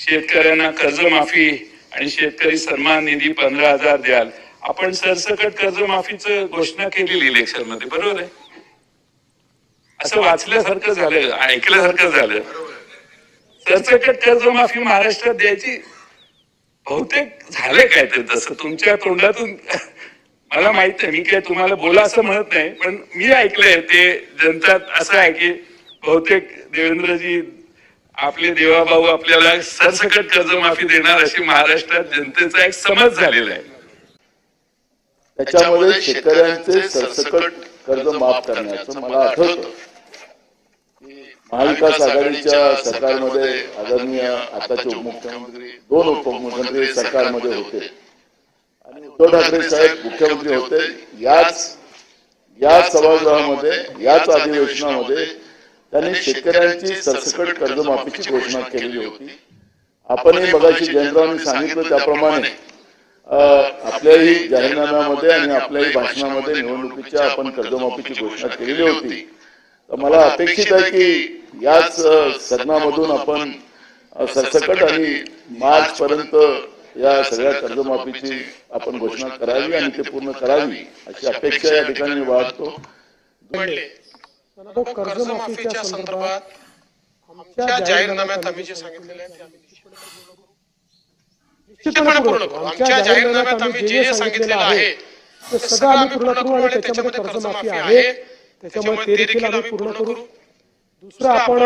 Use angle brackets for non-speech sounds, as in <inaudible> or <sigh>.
शेतकऱ्यांना कर्जमाफी आणि शेतकरी सन्मान निधी पंधरा हजार द्याल. आपण सरसकट कर्जमाफीच घोषणा केलेली इलेक्शनमध्ये बरोबर आहे? असं वाचल्यासारखं झालं ऐकल्यासारखं झालं. सरसकट कर्जमाफी महाराष्ट्रात द्यायची बहुतेक झाले काय ते तसं. तुमच्या तोंडातून <laughs> मला माहीत आहे मी काय तुम्हाला बोला असं म्हणत नाही पण मी ऐकलंय ते जनतात असं आहे की बहुतेक देवेंद्रजी आपले देवाभाऊ आपल्याला सरसकट कर्जमाफी देणार अशी महाराष्ट्रात जनतेचा एक समज झालेला आहे. त्याच्यामध्ये शेतकऱ्यांचे सरसकट कर्ज माफ करण्याचं मला आठवतं. महाविकास आघाडीच्या सरकारमध्ये आदरणीय आताचे उपमुख्यमंत्री दोन उपमुख्यमंत्री सरकारमध्ये होते. आणि उद्धव ठाकरे साहेब मुख्यमंत्री होते. याच या सभागृहामध्ये याच अधिवेशनामध्ये त्यांनी शेतकऱ्यांची सरसकट कर्जमाफीची घोषणा केलेली होती. आपणही मगाशी जयंतरावांनी सांगितलं त्याप्रमाणे आपल्याही जाहीरनाम्यामध्ये आणि आपल्याही भाषणामध्ये निवडणुकीच्या आपण कर्जमाफीची घोषणा केलेली होती. तर मला अपेक्षित आहे की याच सदनामधून आपण सरसकट आणि मार्च पर्यंत या सगळ्या कर्जमाफीची आपण घोषणा करावी आणि ते पूर्ण करावी अशी अपेक्षा या ठिकाणी मी बाळगतो म्हणले तो कर्जमाफीच्या संदर्भात आमच्या जाहीरनाम्यात आम्ही जे सांगितलेलं आहे ते आम्ही निश्चितपणे पूर्ण करू. आमच्या जाहीरनाम्यात आम्ही जे जे सांगितलेलं आहे ते सगळं आम्ही पूर्ण करू आणि त्याच्यामध्ये कर्जमाफी आहे. त्याच्यामुळे ते देखील आम्ही पूर्ण करू. दुसरं आपण